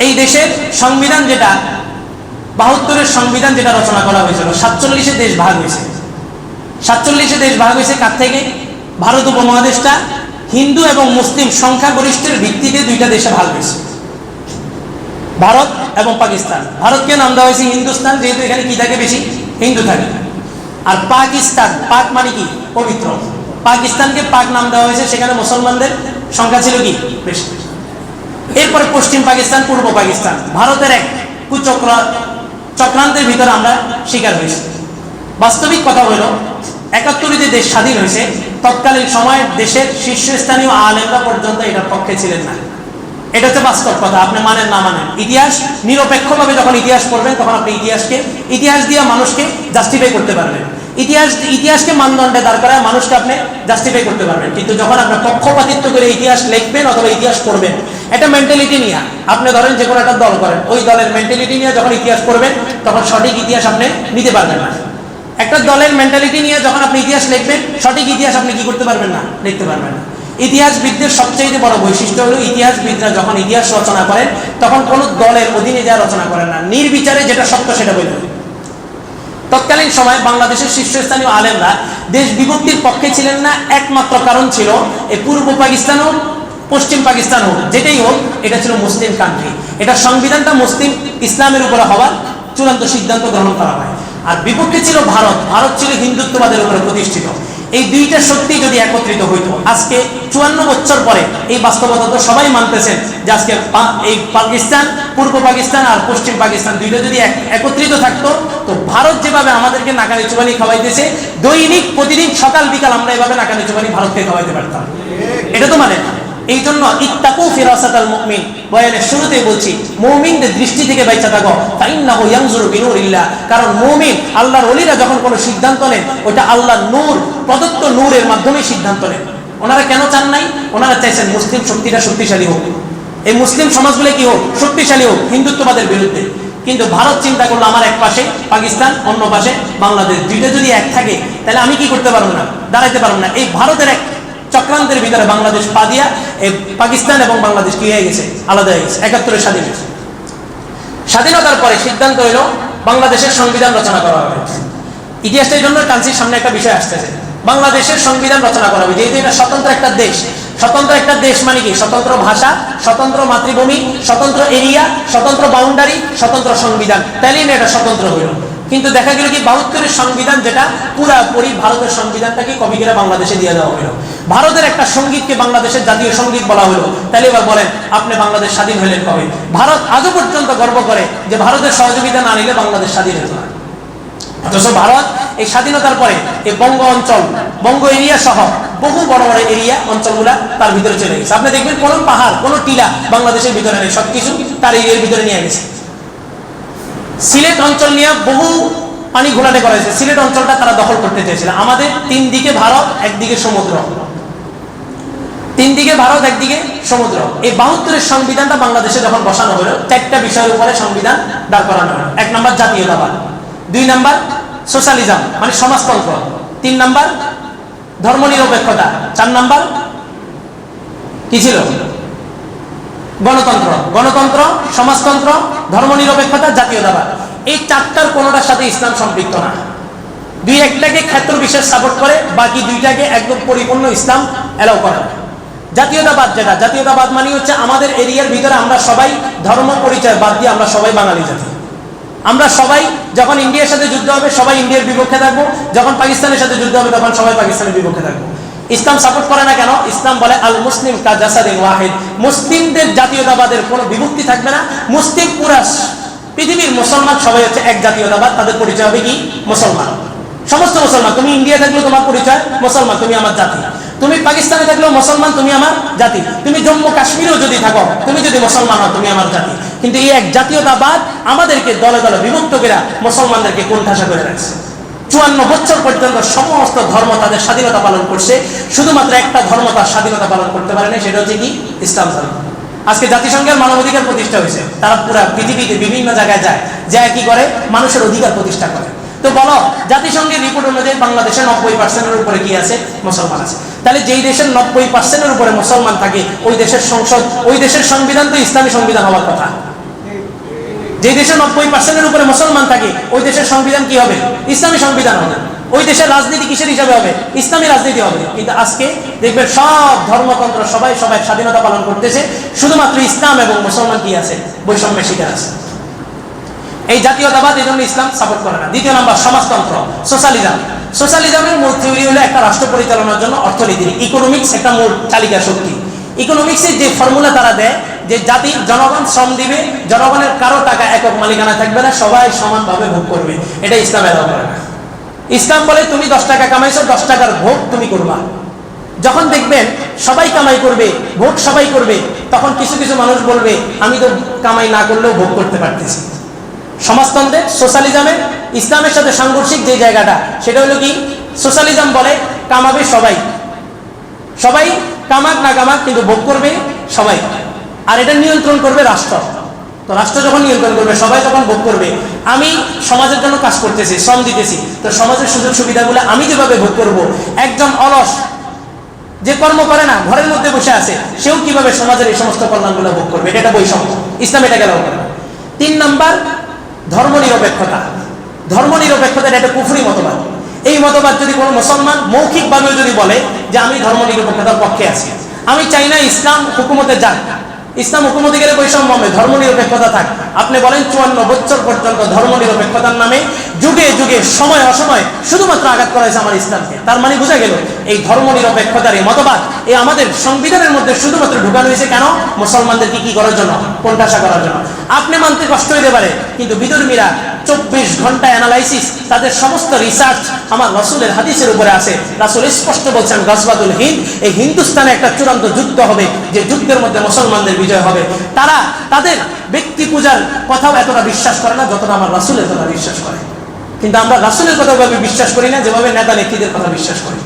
এই দেশের সংবিধান যেটা, বাহাত্তরের সংবিধান যেটা রচনা করা হয়েছিল, সাতচল্লিশে দেশ ভাগ হয়েছে। সাতচল্লিশে দেশ ভাগ হয়েছে কার থেকে? ভারত উপমহাদেশটা, হিন্দু এবং মুসলিম সংখ্যাগরিষ্ঠের ভিত্তিতে দুইটা দেশে ভাগ হয়েছে। ভারত এবং পাকিস্তান। ভারতকে নাম দেওয়া হয়েছে হিন্দুস্তান, যেহেতু এখানে কি থাকে বেশি? হিন্দু থাকে। আর পাকিস্তান, পাক মানে কি? পবিত্র। পাকিস্তানকে পাক নাম দেওয়া হয়েছে, সেখানে মুসলমানদের সংখ্যা ছিল কি? বেশি। এরপরে পশ্চিম পাকিস্তান, পূর্ব পাকিস্তান। ভারতের এক কুচক্র, চক্রান্তের ভিতরে আমরা শিকার হয়েছি। বাস্তবিক কথা হলো, একাত্তরে যে দেশ স্বাধীন হয়েছে, তৎকালীন সময় দেশের শীর্ষস্থানীয় আলেমরা পর্যন্ত এটার পক্ষে ছিলেন না। এটা হচ্ছে বাস্তব কথা, আপনি মানেন না মানেন। ইতিহাস নিরপেক্ষভাবে যখন ইতিহাস পড়বেন, তখন আপনি ইতিহাসকে, ইতিহাস দিয়ে মানুষকে জাস্টিফাই করতে পারবেন। ইতিহাস, ইতিহাসকে মানদণ্ডে দাঁড় করায় মানুষকে আপনি জাস্টিফাই করতে পারবেন। কিন্তু যখন আপনার পক্ষপাতিত্ব করে ইতিহাস লিখবেন অথবা ইতিহাস পড়বেন এটা মেন্টালিটি নিয়ে। আপনি ধরেন যে কোনো একটা দল করেন, ওই দলের মেন্টালিটি নিয়ে যখন ইতিহাস পড়বেন, তখন সঠিক ইতিহাস আপনি নিতে পারবেন না। একটা দলের মেন্টালিটি নিয়ে যখন আপনি ইতিহাস লিখবেন, সঠিক ইতিহাস আপনি কি করতে পারবেন না? লিখতে পারবেন না। ইতিহাসবিদদের সবচেয়ে বড় বৈশিষ্ট্য হলো ইতিহাসবিদরা যখন ইতিহাস রচনা করেন, তখন কোনো দলের অধীনে যা রচনা করেন না। নির্বিচারে যেটা সত্য সেটা বলবেন তৎকালীন সময় বাংলাদেশের শীর্ষস্থানীয় আলেমরা দেশ বিভক্তির পক্ষে ছিলেন না, একমাত্র কারণ ছিল এই পূর্ব পাকিস্তান হোক পশ্চিম পাকিস্তান হোক, যেটাই হোক, এটা ছিল মুসলিম কান্ট্রি এটা সংবিধানটা মুসলিম ইসলামের উপরে হওয়ার চূড়ান্ত সিদ্ধান্ত গ্রহণ করা হয়। আর বিপক্ষে ছিল ভারত। ভারত ছিল হিন্দুত্ববাদের উপরে প্রতিষ্ঠিত। এই দুইটা শক্তি যদি একত্রিত হইতো, আজকে চুয়ান্ন বছর পরে এই বাস্তবতা তো সবাই মানতেছেন যে আজকে এই পাকিস্তান, পূর্ব পাকিস্তান আর পশ্চিম পাকিস্তান দুইটা যদি একত্রিত থাকতো, তো ভারত যেভাবে আমাদেরকে নাকানি চুবানি খাওয়াইতেছে, দৈনিক, প্রতিদিন সকাল, বিকাল আমরা এভাবে নাকানি চুবানি ভারতকে খাওয়াইতে পারতাম। এটা তো মানে না। এই জন্য ইত্তাকু মুমিন। বয়ানের বলছি, মুমিনদের দৃষ্টি থেকে বাইচা থাকো। ফাইন্নাহু ইয়ানজুরু বিনুরিল্লাহ। কারণ মুমিন আল্লাহর ওলিরা যখন কোনো সিদ্ধান্ত নেন ওটা আল্লাহর নূর, প্রদত্ত নূরের মাধ্যমে সিদ্ধান্ত নেন। ওনারা কেন চান নাই? ওনারা চাইছেন মুসলিম শক্তিটা শক্তিশালী হোক। এই মুসলিম সমাজগুলো কি হোক? শক্তিশালী হোক, হিন্দুত্ববাদের বিরুদ্ধে। কিন্তু ভারত চিন্তা করল আমার এক পাশে, পাকিস্তান অন্য পাশে, বাংলাদেশ। দুইটা যদি এক থাকে, তাহলে আমি কি করতে পারব না? দাঁড়াইতে পারব না। এই ভারতের এক চক্রান্তের ভিতরে বাংলাদেশ পা দিয়া পাকিস্তান এবং বাংলাদেশ কি হয়ে গেছে? আলাদা হয়ে গেছে। একাত্তরে স্বাধীন স্বাধীনতার পরে সিদ্ধান্ত হইল বাংলাদেশের সংবিধান রচনা করা হবে। ইতিহাসটা এই জন্য টানসির সামনে একটা বিষয় আসতেছে। বাংলাদেশের সংবিধান রচনা করা হবে। যেহেতু এটা স্বতন্ত্র একটা দেশ, স্বতন্ত্র একটা দেশ মানে কি? স্বতন্ত্র ভাষা, স্বতন্ত্র মাতৃভূমি, স্বতন্ত্র এরিয়া, স্বতন্ত্র বাউন্ডারি স্বতন্ত্র সংবিধান। তাইলে না এটা স্বতন্ত্র হইল কিন্তু দেখা গেল কি বাহাত্তরের সংবিধান যেটা পুরাপুরি ভারতের সংবিধানটাকে কপি করে বাংলাদেশে দিয়ে দেওয়া হলো ভারতের একটা সঙ্গীতকে বাংলাদেশের জাতীয় সংগীত বলা হলো তাহলে এবার বলেন, আপনি বাংলাদেশ স্বাধীন হইলেন কবে? ভারত আজও পর্যন্ত গর্ব করে যে ভারতের সহযোগিতা না নিলে বাংলাদেশ স্বাধীন হতো না। অথচ ভারত এই স্বাধীনতার পরে এই বঙ্গ অঞ্চল, বঙ্গ এরিয়া সহ বহু বড় বড় এরিয়া অঞ্চলগুলা তার ভিতরে চলে গেছে। আপনি দেখবেন কোনো পাহাড়, কোনো টিলা বাংলাদেশের ভিতরে নেই। সবকিছু তার এরিয়ার ভিতরে নিয়ে গেছে। সিলেট অঞ্চল নিয়ে বহু পানি ঘোলাটে করা হয়েছে। সিলেট অঞ্চলটা তারা দখল করতে চেয়েছিল। আমাদের তিন দিকে ভারত, একদিকে সমুদ্র। তিন দিকে ভারত, একদিকে সমুদ্র। এই বাহাত্তরের সংবিধানটা বাংলাদেশে যখন বসানো হলো, চারটা বিষয়ের উপরে সংবিধান দাঁড় করানো হলো। এক নম্বর জাতীয়তাবাদ, দুই নম্বর সোশ্যালিজম মানে সমাজতন্ত্র, তিন নম্বর ধর্মনিরপেক্ষতা, চার নম্বর কি ছিল? গণতন্ত্র গণতন্ত্র, সমাজতন্ত্র, ধর্মনিরপেক্ষতা, জাতীয়তাবাদ। এই চারটার কোনোটার সাথে ইসলাম সম্পৃক্ত না। দুই একটাকে ক্ষেত্র বিশেষ সাপোর্ট করে, বাকি দুইটাকে একদম পরিপূর্ণ ইসলাম অ্যালাউ করে। জাতীয়তাবাদ যেটা, জাতীয়তাবাদ মানে হচ্ছে আমাদের এরিয়ার ভিতরে আমরা সবাই ধর্ম পরিচয় বাদ দিয়ে আমরা সবাই বাঙালি জাতি। আমরা সবাই যখন ইন্ডিয়ার সাথে যুদ্ধ হবে, সবাই ইন্ডিয়ার বিপক্ষে থাকব। যখন পাকিস্তানের সাথে যুদ্ধ হবে, তখন সবাই পাকিস্তানের বিপক্ষে থাকব। ইসলাম সাপোর্ট করে না কেন? ইসলাম বলে আল মুসলিম কা জাসাদিন ওয়াহিদ। মুসলিমদের জাতীয়তাবাদের কোনো বিভক্তি থাকবে না। মুসলিম পুরা পৃথিবীর মুসলমান সবাই হচ্ছে এক জাতীয়তাবাদ। তাদের পরিচয় হবে কি? মুসলমান। সমস্ত মুসলমান। তুমি ইন্ডিয়া থাকলেও তোমার পরিচয় মুসলমান, তুমি আমার জাতি। তুমি পাকিস্তানে থাকলেও মুসলমান, তুমি আমার জাতি। তুমি জম্মু কাশ্মীরেও যদি থাকো, তুমি যদি মুসলমান হও, তুমি আমার জাতি। কিন্তু এই এক জাতীয়তাবাদ আমাদেরকে দলে দলে বিভক্ত করে মুসলমানদেরকে কোন কোণঠাসা করে রাখছে। চুয়ান্ন বছর পর্যন্ত সমস্ত ধর্ম তাদের স্বাধীনতা পালন করছে। শুধুমাত্র একটা ধর্ম তার স্বাধীনতা পালন করতে পারে না সেটা হচ্ছে কি? ইসলাম ধর্ম। আজকে জাতিসংঘের মানবাধিকার প্রতিষ্ঠা হয়েছে। তারা পুরা পৃথিবীতে বিভিন্ন জায়গায় যায়। যা কি করে? মানুষের অধিকার প্রতিষ্ঠা করে। তো বলো, জাতিসংঘের রিপোর্ট অনুযায়ী বাংলাদেশে নব্বই পার্সেন্টের উপরে কি আছে? মুসলমান আছে। তাহলে যেই দেশের নব্বই পার্সেন্টের উপরে মুসলমান থাকে, ওই দেশের সংসদ, ওই দেশের সংবিধান তো ইসলামী সংবিধান হওয়ার কথা। যে দেশে নব্বই পার্সেন্টের উপরে মুসলমান থাকে, ওই দেশের সংবিধান কি হবে? ইসলামী সংবিধান হবে। ওই দেশের রাজনীতি কিসের হিসাবে হবে? ইসলামী রাজনীতি হবে। কিন্তু আজকে দেখবেন সব ধর্মতন্ত্র সবাই সবাই স্বাধীনতা পালন করতেছে, শুধুমাত্র ইসলাম এবং মুসলমান কি আছে? বৈষম্যের শিকার আছে। এই জাতীয়তাবাদ, এই জন্য ইসলাম সাপোর্ট করে না। দ্বিতীয় নম্বর, সমাজতন্ত্র সোশ্যালিজম সোশ্যালিজমের মূল থিওরি হলো একটা রাষ্ট্র পরিচালনার জন্য অর্থনীতি। ইকোনমিক্স একটা মূল চালিকা শক্তি। ইকোনমিক্সের যে ফর্মুলা তারা দেয় যে জাতি জনগণ শ্রম দিবে, জনগণের কারও টাকা একক মালিকানা থাকবে না, সবাই সমানভাবে ভোগ করবে। এটা ইসলাম এলাও ইসলাম বলে তুমি দশ টাকা কামাইছো, দশ টাকার ভোগ তুমি করবা। যখন দেখবেন সবাই কামাই করবে, ভোগ সবাই করবে, তখন কিছু কিছু মানুষ বলবে, আমি তো কামাই না করলেও ভোগ করতে পারতেছি। সমাজতন্ত্রের সোশ্যালিজমের ইসলামের সাথে সাংঘর্ষিক যে জায়গাটা, সেটা হলো কি? সোশ্যালিজম বলে কামাবে সবাই। সবাই কামাক না কামাক, কিন্তু ভোগ করবে সবাই। আর এটা নিয়ন্ত্রণ করবে রাষ্ট্র। তো রাষ্ট্র যখন নিয়ন্ত্রণ করবে, সবাই যখন ভোগ করবে। আমি সমাজের জন্য কাজ করতেছি, শ্রম দিতেছি। তো সমাজের সুযোগ সুবিধাগুলো আমি যেভাবে ভোগ করব, একজন অলস যে কর্ম করে না, ঘরের মধ্যে বসে আছে, সেও কীভাবে সমাজের এই সমস্ত কল্যাণগুলো ভোগ করবে? এটা বৈষম্য। ইসলাম এটা গেল তিন নাম্বার ধর্ম নিরপেক্ষতা ধর্ম নিরপেক্ষতা এটা কুফরি মতবাদ। এই মতবাদ যদি কোনো মুসলমান মৌখিকভাবেও যদি বলে যে আমি ধর্ম নিরপেক্ষতার পক্ষে আছি, আমি চাই না ইসলাম হুকুমতে যাক। ইসলাম হুকুমতি গেলে বৈষম্য হবে ধর্ম নিরপেক্ষতা থাক। আপনি বলেন চুয়ান্ন বছর পর্যন্ত ধর্ম নিরপেক্ষতার নামে যুগে যুগে, সময় অসময় শুধুমাত্র আঘাত করা হয়েছে আমার ইসলামকে। তার মানে বোঝা গেল, এই ধর্ম নিরপেক্ষতার এই মতবাদ, এই আমাদের সংবিধানের মধ্যে শুধুমাত্র ঢুকানো হয়েছে কেন? মুসলমানদেরকে কি করার জন্য? কোনটাশা করার জন্য। আপনি মানতে কষ্ট হইতে পারে, কিন্তু বিদর্মীরা চব্বিশ ঘণ্টা অ্যানালাইসিস তাদের সমস্ত রিসার্চ আমার রসুলের হাদিসের উপরে আছে। রাসুল স্পষ্ট বলছেন গজবাদুল হিন্দ, এই হিন্দুস্তানে একটা চূড়ান্ত যুদ্ধ হবে, যে যুদ্ধের মধ্যে মুসলমানদের বিজয় হবে। তারা তাদের ব্যক্তি পূজার কথাও এতটা বিশ্বাস করে না যতটা আমার রাসুলের কথা বিশ্বাস করে। কিন্তু আমরা রাসুলের কথা বিশ্বাস করি না, যেভাবে নেতা নেত্রীদের কথা বিশ্বাস করি।